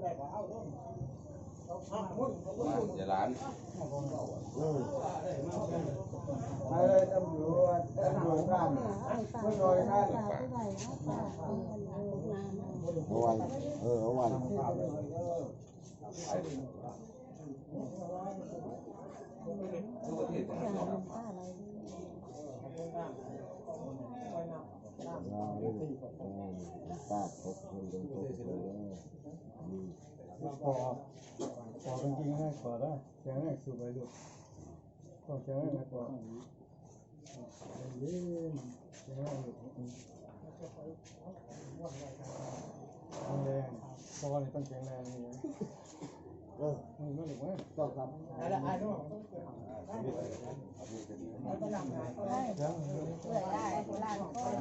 เดี๋ยวร้านอะไรตำรวจตำรวจท่านไม่ลอยท่นเอาไว้เออเอาไว้ทุกประเออวันตาครบคนเดินตกเลย ขอขอเป็นจริงให้ขอได้แข็งแรงสูบไปลูกต้องแข็งแรงนะขอเย็นแข็งแรงลูกแข็งแรงพอเลยต้องแข็งแรงนี่นะเออไม่หลุดไหมต้องครับ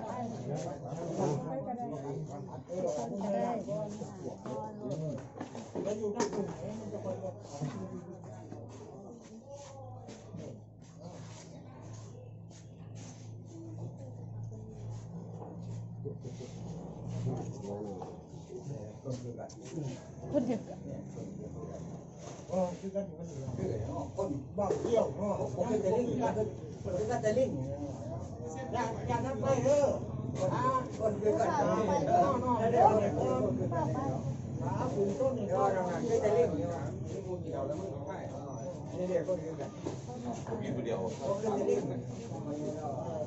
ค คนบ้าเที่ยวเนาะผมเป็นแต่ลิงกันคนเป็นแต่ลิงอยากอยากนั้นไปเด้ออ่าคนเป็นกันเนาะเนาะเนาะเดี๋ยวเดี๋ยวอ่าคุณต้นนี่ก็ทำงานเป็นแต่ลิงนี่ว่านี่เดี๋ยวคนเป็นกันผมมีคนเดียวคนเป็นแต่ลิงต้องขอเขาเป็นคนที่ร้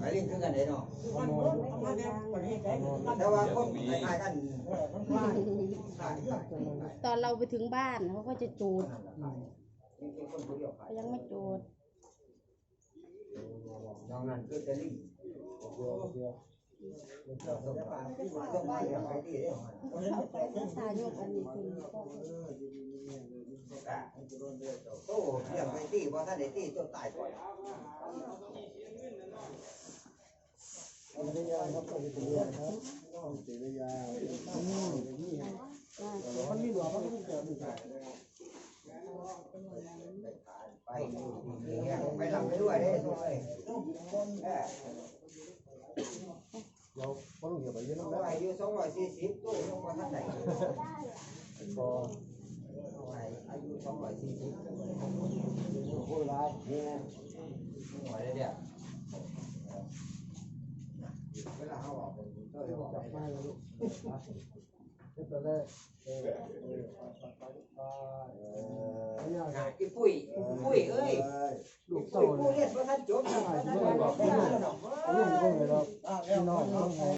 ไอ้ลิงคือกันได้เนาะแต่ว่าคนคล้ายกันคล้ายตอนเราไปถึงบ้านเขาก็จะจูดยังไม่จูดน้องนั่นคือแต่ลิงเดี๋ยวเดี๋ยวเราต้องการที่มา ต้องมาอย่างไรดีเนี่ยรักษาโยกอันนี้คือโต้เรื่องไปตีเพราะถ้าได้ตีจนตายก่อนเอาไปยาครับเอาไปยาครับเอาไปยามันมีหลวงมันมีเกิดมีเกิดไปไปลำไปด้วยได้ด้วยเดี๋ยวพอลุงเหี่ยวไปเยอะน้แล้อวอายุสองร้อยสี่สิบตู้ลงมาท่านไหน พออายุสองร้อยสี่สิบพูดร้ายนี่ไงหน่อยเลยเนี่ยเวลาเขาบอกเป็นเท่าไหร่บอกจับไม่แล้วลูกนี่ตอนแรกเออเออไปไปไปเออหากิปุ้ยปุ้ยเอ้ยลูกปุ้เต้ายปุ้ยเรียนเพราะท่านจบท่านบอกไม่ได้หรอกลุงก็เลยเราพี่น้องต้องไง